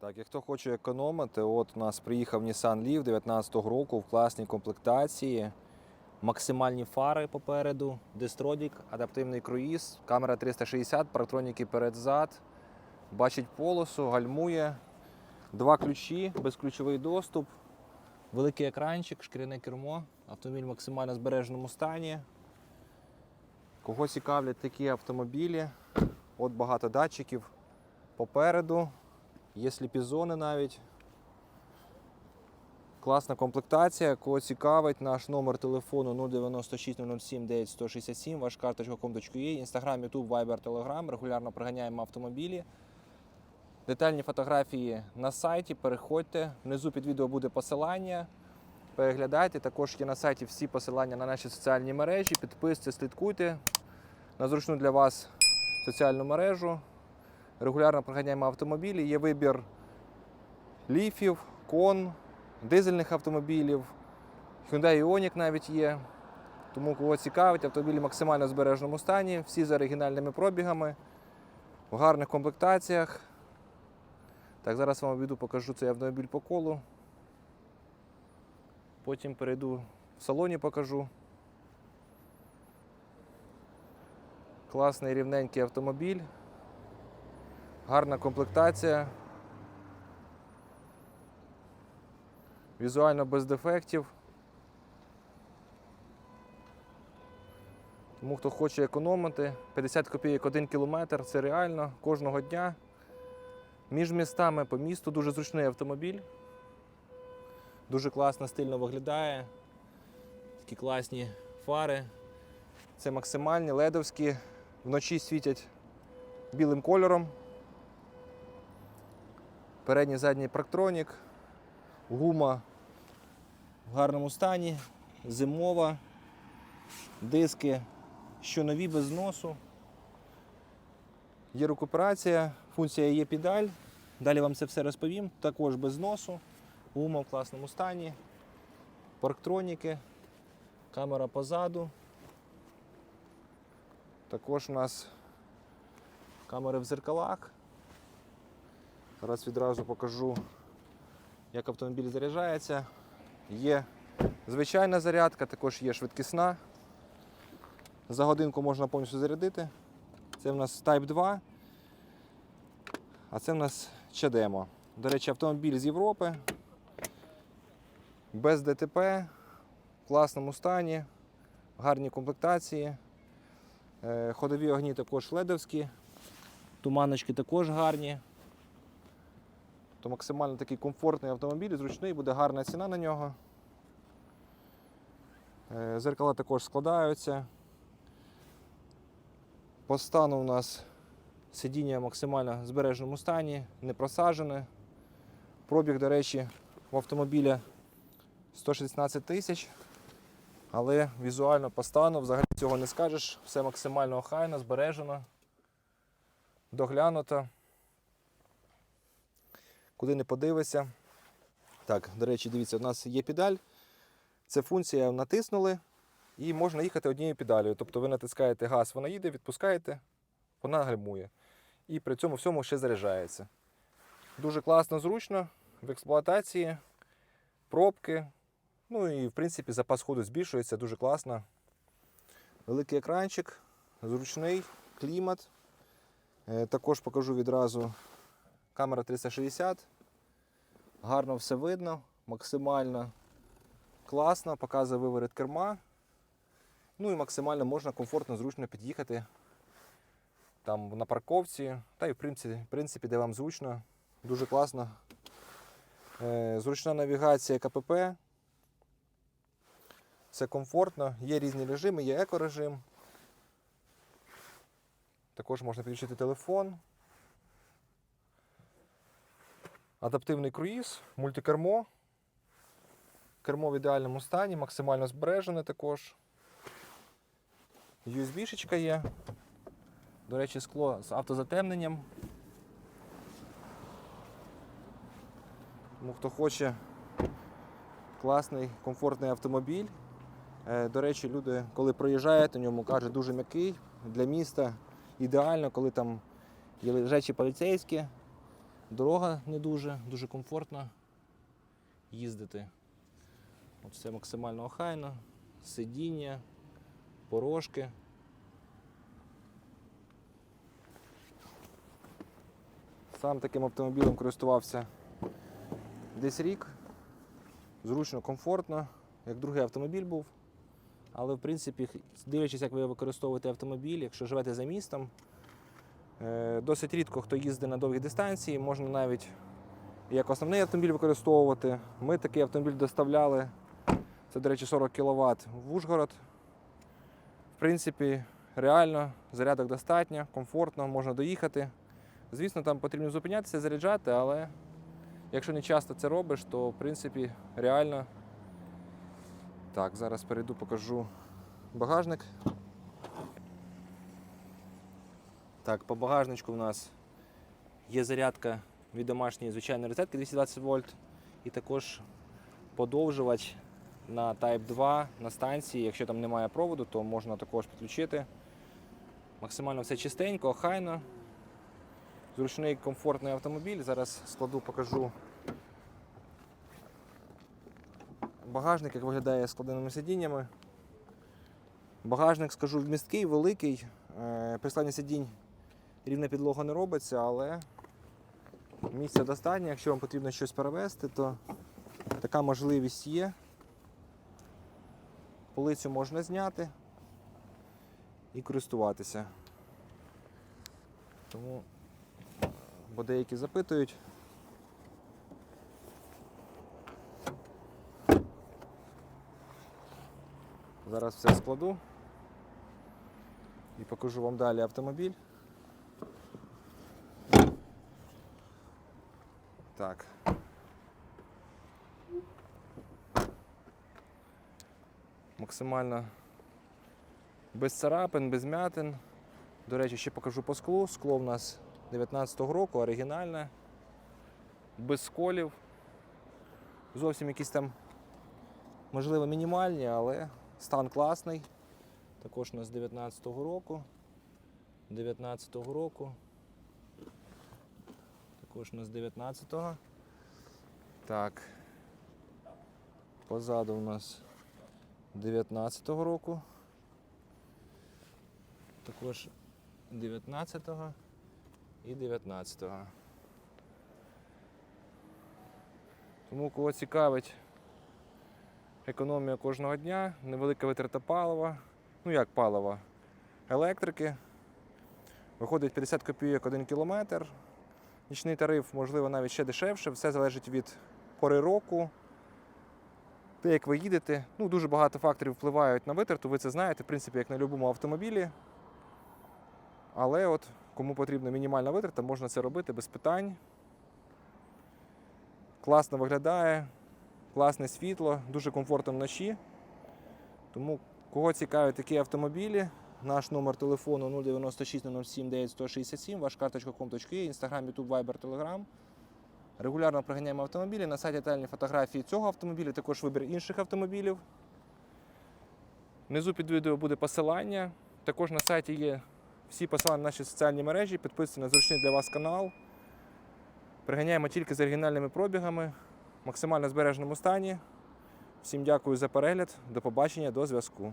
Так, як хто хоче економити, от у нас приїхав Nissan Leaf 19-го року в класній комплектації. Максимальні фари попереду, дистродік, адаптивний круїз, камера 360, парктроніки перед-зад, бачить полосу, гальмує, два ключі, безключовий доступ, великий екранчик, шкіряне кермо, автомобіль в максимально збереженому стані. Кого цікавлять такі автомобілі? От багато датчиків попереду. Є сліпі-зони навіть. Класна комплектація. Кого цікавить, наш номер телефону 096 007 9167, ваш карточка.com.ua, Інстаграм, Ютуб, Viber, Telegram. Регулярно приганяємо автомобілі. Детальні фотографії на сайті. Переходьте. Внизу під відео буде посилання. Переглядайте. Також є на сайті всі посилання на наші соціальні мережі. Підписуйтесь, слідкуйте на зручну для вас соціальну мережу. Регулярно проганяємо автомобілі. Є вибір ліфів, кон, дизельних автомобілів, Hyundai Ioniq навіть є. Тому кого цікавить, автомобілі в максимально збереженому стані, всі з оригінальними пробігами, в гарних комплектаціях. Так, зараз вам обіду покажу цей автомобіль по колу. Потім перейду в салоні покажу. Класний рівненький автомобіль. Гарна комплектація. Візуально без дефектів. Тому хто хоче економити, 50 копійок 1 кілометр це реально кожного дня. Між містами по місту дуже зручний автомобіль. Дуже класно, стильно виглядає. Такі класні фари. Це максимальні ледовські. Вночі світять білим кольором. Передній задній парктронік, гума в гарному стані, зимова, диски, що нові без носу. Є рекуперація, функція є педаль. Далі вам це все розповім. Також без носу, гума в класному стані, парктроніки, камера позаду. Також у нас камери в зеркалах. Зараз відразу покажу, як автомобіль заряджається. Є звичайна зарядка, також є швидкісна. За годинку можна повністю зарядити. Це в нас Type 2, а це в нас Чадемо. До речі, автомобіль з Європи, без ДТП, в класному стані, гарні комплектації. Е, Ходові огні також ледовські, туманочки також гарні. То максимально такий комфортний автомобіль, зручний, буде гарна ціна на нього. Е, Зеркала також складаються. По стану у нас сидіння в максимально збереженому стані, не просажене. Пробіг, до речі, в автомобіля 116 тисяч. Але візуально по стану взагалі цього не скажеш. Все максимально охайно, збережено, доглянуто куди не подивишся. Так, до речі, дивіться, у нас є педаль. Це функція натиснули і можна їхати однією педалею. Тобто ви натискаєте газ, вона їде, відпускаєте, вона гальмує. І при цьому всьому ще заряджається. Дуже класно, зручно в експлуатації, пробки. Ну і в принципі запас ходу збільшується, дуже класно. Великий екранчик, зручний, клімат. Е, Також покажу відразу Камера 360. Гарно все видно, максимально класно, показує виворіт керма. Ну і максимально можна комфортно, зручно під'їхати там на парковці, та й в принципі, в принципі де вам зручно, дуже класно. Е, зручна навігація КПП. Все комфортно, є різні режими, є екорежим. Також можна підключити телефон. Адаптивний круїз, мультикермо. Кермо в ідеальному стані, максимально збережене також. USB-шечка є. До речі, скло з автозатемненням. Тому хто хоче класний, комфортний автомобіль. Е, До речі, люди, коли проїжджають на ньому, кажуть, дуже м'який для міста. Ідеально, коли там є лежачі поліцейські, Дорога не дуже, дуже комфортно їздити. От все максимально охайно, сидіння, порожки. Сам таким автомобілем користувався десь рік. Зручно, комфортно, як другий автомобіль був. Але в принципі, дивлячись, як ви використовуєте автомобіль, якщо живете за містом, досить рідко хто їздить на довгі дистанції, можна навіть як основний автомобіль використовувати. Ми такий автомобіль доставляли, це, до речі, 40 кВт в Ужгород. В принципі, реально, зарядок достатньо, комфортно, можна доїхати. Звісно, там потрібно зупинятися, заряджати, але якщо не часто це робиш, то в принципі реально. Так, зараз перейду, покажу багажник. Так, по багажничку в нас є зарядка від домашньої звичайної розетки 220 вольт і також подовжувач на Type 2 на станції. Якщо там немає проводу, то можна також підключити. Максимально все чистенько, охайно. Зручний комфортний автомобіль. Зараз складу, покажу багажник, як виглядає з складеними сидіннями. Багажник, скажу, вмісткий, великий. Е, При сидінь рівна підлога не робиться, але місця достатньо. Якщо вам потрібно щось перевезти, то така можливість є. Полицю можна зняти і користуватися. Тому, бо деякі запитують. Зараз все складу і покажу вам далі автомобіль. Так. Максимально без царапин, без м'ятин. До речі, ще покажу по склу. Скло в нас 19-го року, оригінальне, без сколів. Зовсім якісь там, можливо, мінімальні, але стан класний. Також у нас 19-го року. 19-го року. У нас 19-го. Так. Позаду у нас 19-го року. Також 19-го і 19-го. Тому кого цікавить економія кожного дня, невелика витрата палива. Ну як палива? Електрики. Виходить 50 копійок 1 кілометр. Нічний тариф, можливо, навіть ще дешевше. Все залежить від пори року. Те, як ви їдете. Ну, дуже багато факторів впливають на витрату, ви це знаєте, в принципі, як на будь-якому автомобілі. Але от кому потрібна мінімальна витрата, можна це робити без питань. Класно виглядає, класне світло, дуже комфортно вночі. Тому, кого цікавлять такі автомобілі, наш номер телефону 096 007 9167, ваш карточка.com.ua, Instagram, YouTube, Viber, Telegram. Регулярно проганяємо автомобілі. На сайті детальні фотографії цього автомобіля, також вибір інших автомобілів. Внизу під відео буде посилання. Також на сайті є всі посилання на наші соціальні мережі. Підписуйтесь на зручний для вас канал. Приганяємо тільки з оригінальними пробігами, в максимально збереженому стані. Всім дякую за перегляд. До побачення, до зв'язку.